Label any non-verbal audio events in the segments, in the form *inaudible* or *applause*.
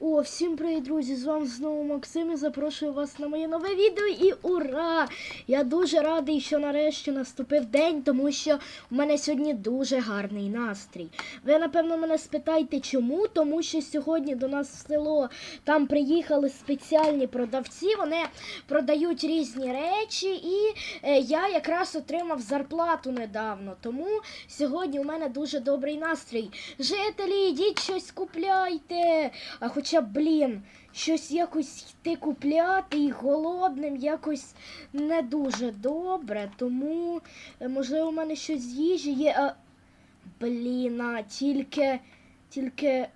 О, всім привіт, друзі! З вами знову Максим і запрошую вас на моє нове відео і ура! Я дуже радий, що нарешті наступив день, тому що в мене сьогодні дуже гарний настрій. Ви, напевно, мене спитаєте, чому? Тому що сьогодні до нас в село там приїхали спеціальні продавці, вони продають різні речі, і е, я якраз отримав зарплату недавно. Тому сьогодні у мене дуже добрий настрій. Жителі, йдіть щось купляйте. А хоча, блін, щось якось йти купляти і голодним якось не дуже добре. Тому, е, можливо, у мене щось з їжі є. А... Блін, а тільки, тільки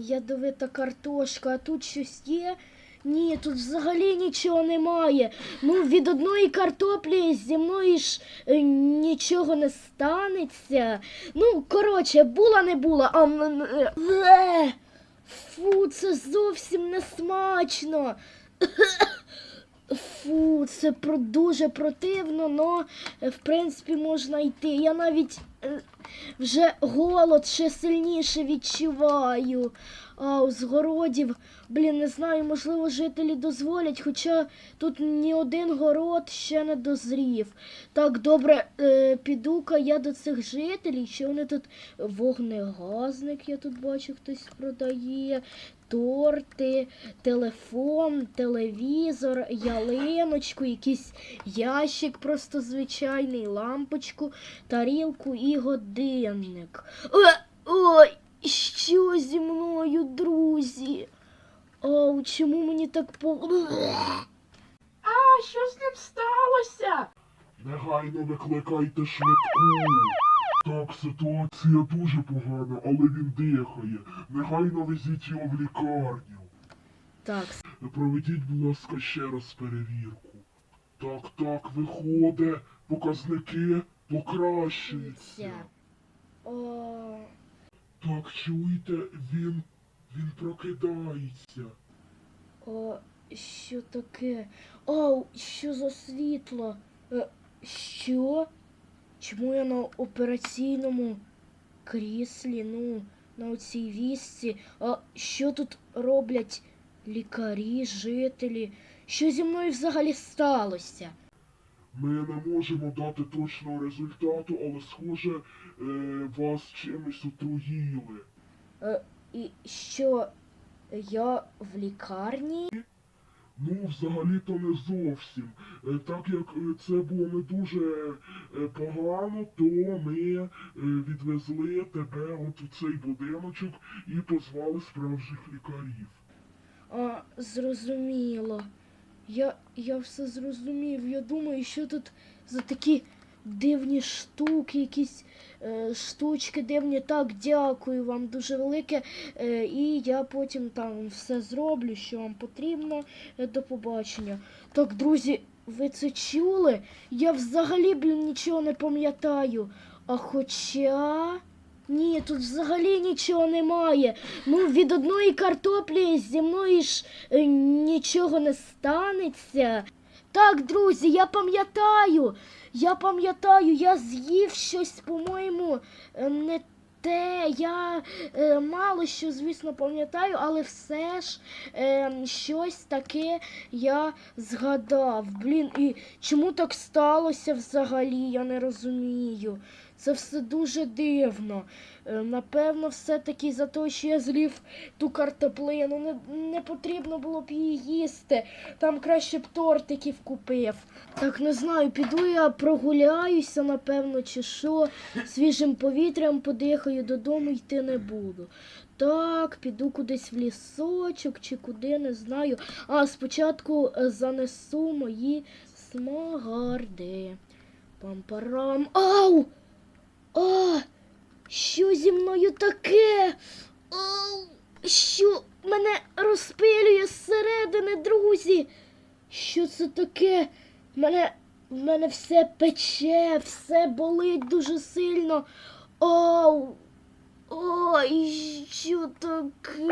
ядовита картошка, а тут щось є. Ні, тут взагалі нічого немає. Ну, від одної картоплі зі мною ж е, нічого не станеться. Ну, коротше, була не була. А, е, фу, це зовсім не смачно. *coughs* Фу, це про дуже противно, но е, в принципі можна йти. Я навіть е, вже голод ще сильніше відчуваю. А городів, блін, не знаю, можливо, жителі дозволять, хоча тут ні один город ще не дозрів. Так, добре, е, піду-ка я до цих жителів, що вони тут вогнегазник, я тут бачу, хтось продає, торти, телефон, телевізор, ялиночку, якийсь ящик просто звичайний, лампочку, тарілку і годинник. Е, Ой, що зі мною, друзі? Ау, чому мені так по. А що з ним сталося? Негайно викликайте швидку. Так, ситуація дуже погана, але він дихає. Негайно везіть його в лікарню. Так, Проведіть, будь ласка, ще раз перевірку. Так, так, виходить, показники покращуються. О, Так, чуєте, він. він прокидається. о, що таке? Ау, що за світло? Е, що? Чому я на операційному кріслі, ну, на оцій вісці? А що тут роблять лікарі, жителі? Що зі мною взагалі сталося? Ми не можемо дати точного результату, але схоже, е, вас чимось отруїли. Е, і що я в лікарні? Ну, взагалі-то не зовсім. Е, Так як е, це було не дуже е, погано, то ми е, відвезли тебе от у цей будиночок і позвали справжніх лікарів. А, зрозуміло. Я, я все зрозумів. Я думаю, що тут за такі дивні штуки, якісь е, штучки дивні. Так, дякую вам дуже велике. Е, і я потім там все зроблю, що вам потрібно. Е, до побачення. Так, друзі, ви це чули? Я взагалі, блін, нічого не пам'ятаю. А хоча. Ні, тут взагалі нічого немає. Ну, від одної картоплі зі мною ж е, нічого не станеться. Так, друзі, я пам'ятаю. Я пам'ятаю, я з'їв щось, по-моєму, е, не те. Я е, мало що, звісно, пам'ятаю, але все ж е, щось таке я згадав. Блін, і чому так сталося взагалі? Я не розумію. Це все дуже дивно. Е, Напевно, все-таки за те, що я злів ту картоплину. Не, не потрібно було б її їсти. Там краще б тортиків купив. Так не знаю, піду я прогуляюся, напевно, чи що. Свіжим повітрям подихаю, додому йти не буду. Так, піду кудись в лісочок чи куди, не знаю. А спочатку е, занесу мої смагарди. Пам-парам. Ау! А! Що зі мною таке? Ау! Що мене розпилює зсередини, друзі? Що це таке? Мене, мене все пече, все болить дуже сильно. Ау! Ой, що таке?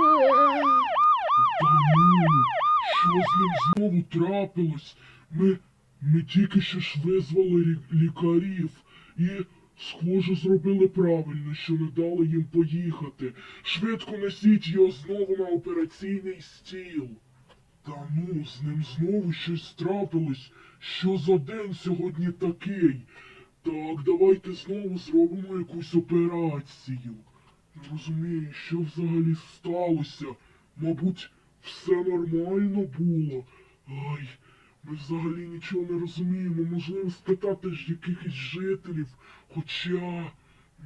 Що з ним знову трапилось? Ми, ми тільки що ж визвали лікарів. І Схоже, зробили правильно, що не дали їм поїхати. Швидко несіть його знову на операційний стіл. Та ну, з ним знову щось трапилось. Що за день сьогодні такий? Так, давайте знову зробимо якусь операцію. Не розумію, що взагалі сталося. Мабуть, все нормально було. Ай, ми взагалі нічого не розуміємо. Можливо, спитати ж якихось жителів. Хоча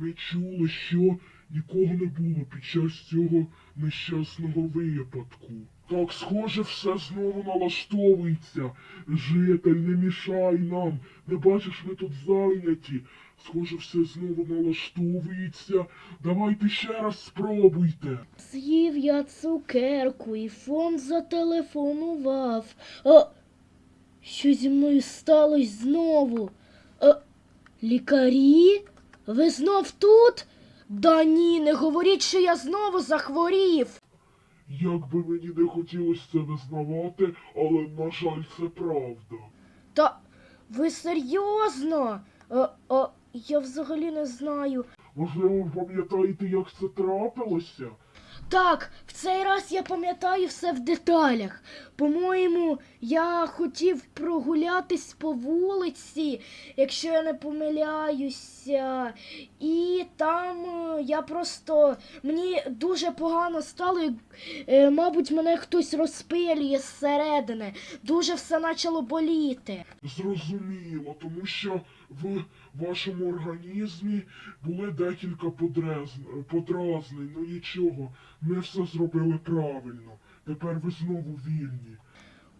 ми чули, що нікого не було під час цього нещасного випадку. Так, схоже, все знову налаштовується. Житель, не мішай нам. Не бачиш, ми тут зайняті. Схоже, все знову налаштовується. Давайте ще раз спробуйте. З'їв я цукерку і фон зателефонував. А зі мною сталося знову? А, лікарі? Ви знов тут? Да ні, не говоріть, що я знову захворів. Як би мені не хотілося це визнавати, але, на жаль, це правда. Та ви серйозно? А, а, я взагалі не знаю. Можливо, ви пам'ятаєте, як це трапилося? Так, в цей раз я пам'ятаю все в деталях. По-моєму, я хотів прогулятись по вулиці, якщо я не помиляюся. І там е, я просто мені дуже погано стало. і, е, мабуть, мене хтось розпилює зсередини. Дуже все почало боліти. Зрозуміло, тому що в вашому організмі були декілька подразнень. Ну нічого, ми все зробили правильно. Тепер ви знову вільні.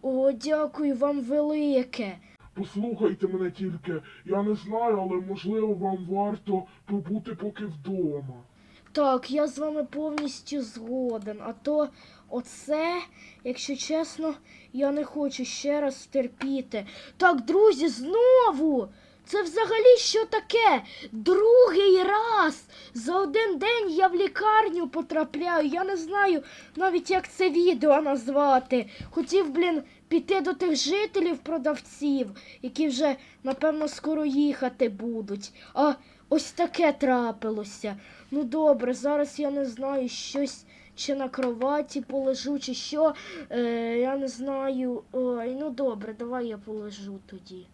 О, дякую вам велике. Послухайте мене тільки, я не знаю, але можливо вам варто побути поки вдома. Так, я з вами повністю згоден. А то оце, якщо чесно, я не хочу ще раз терпіти. Так, друзі, знову! Це взагалі що таке? Другий раз за один день я в лікарню потрапляю. Я не знаю навіть як це відео назвати. Хотів, блін, піти до тих жителів продавців, які вже, напевно, скоро їхати будуть. А ось таке трапилося. Ну добре, зараз я не знаю щось. Чи на кроваті полежу, чи що. Е, я не знаю. Ой, ну добре, давай я полежу тоді.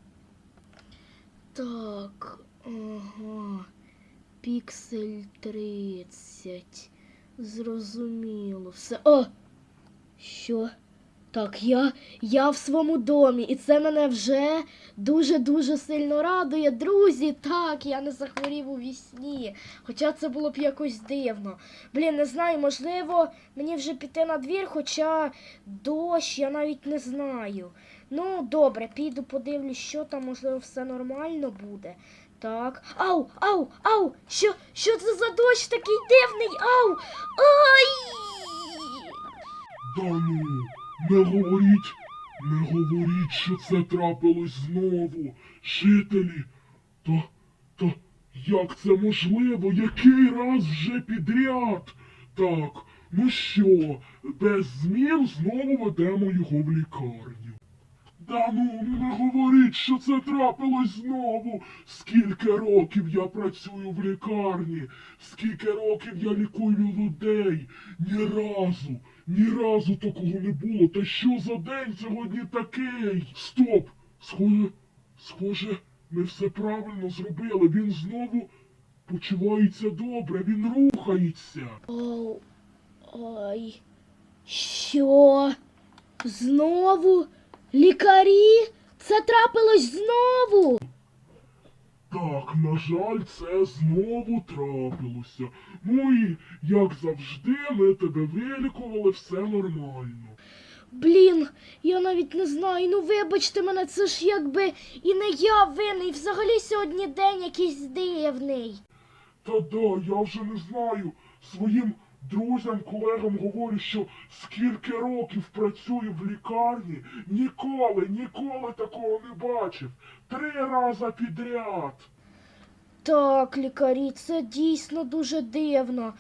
Так, ага. Піксель 30. Зрозуміло. Все. О! Що? Так, я, я в своєму домі, і це мене вже дуже-дуже сильно радує. Друзі, так, я не захворів у вісні. Хоча це було б якось дивно. Блін, не знаю, можливо, мені вже піти на двір, хоча дощ, я навіть не знаю. Ну, добре, піду подивлюсь, що там, можливо, все нормально буде. Так. Ау, ау, ау! Що, що це за дощ такий дивний? Ау! Ай! Да ну, не говоріть, не говоріть, що це трапилось знову. Жителі, та, та, як це можливо? Який раз вже підряд? Так, ну що, без змін знову ведемо його в лікарню. Да ну, не говоріть, що це трапилось знову. Скільки років я працюю в лікарні, скільки років я лікую людей. Ні разу, ні разу такого не було. Та що за день сьогодні такий? Стоп! Схоже, схоже, ми все правильно зробили. Він знову почувається добре, він рухається. Оу, ой. Що? Знову? Лікарі? Це трапилось знову? Так, на жаль, це знову трапилося. Ну і, як завжди, ми тебе вилікували, все нормально. Блін, я навіть не знаю. Ну вибачте мене, це ж якби і не я винний. Взагалі сьогодні день якийсь дивний. Та да, я вже не знаю. Своїм друзям, колегам говорю, що скільки років працюю в лікарні, ніколи, ніколи такого не бачив. Три рази підряд. Так, лікарі, це дійсно дуже дивно.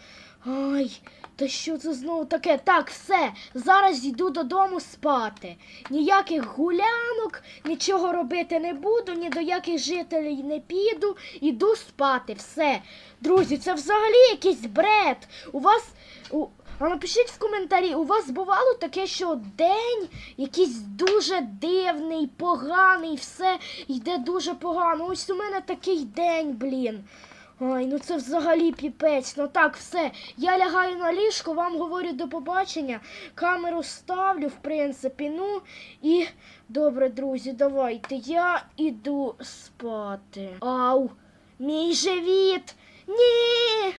Ай, та що це знову таке? Так, все, зараз йду додому спати. Ніяких гулянок, нічого робити не буду, ні до яких жителів не піду. Іду спати. Все. Друзі, це взагалі якийсь бред. У вас. У... А напишіть в коментарі, у вас бувало таке, що день якийсь дуже дивний, поганий, все йде дуже погано. Ось у мене такий день, блін. Ай, ну це взагалі піпець. Ну так, все. Я лягаю на ліжко, вам говорю до побачення. Камеру ставлю, в принципі. Ну і добре, друзі, давайте. Я іду спати. Ау, мій живіт. Ні.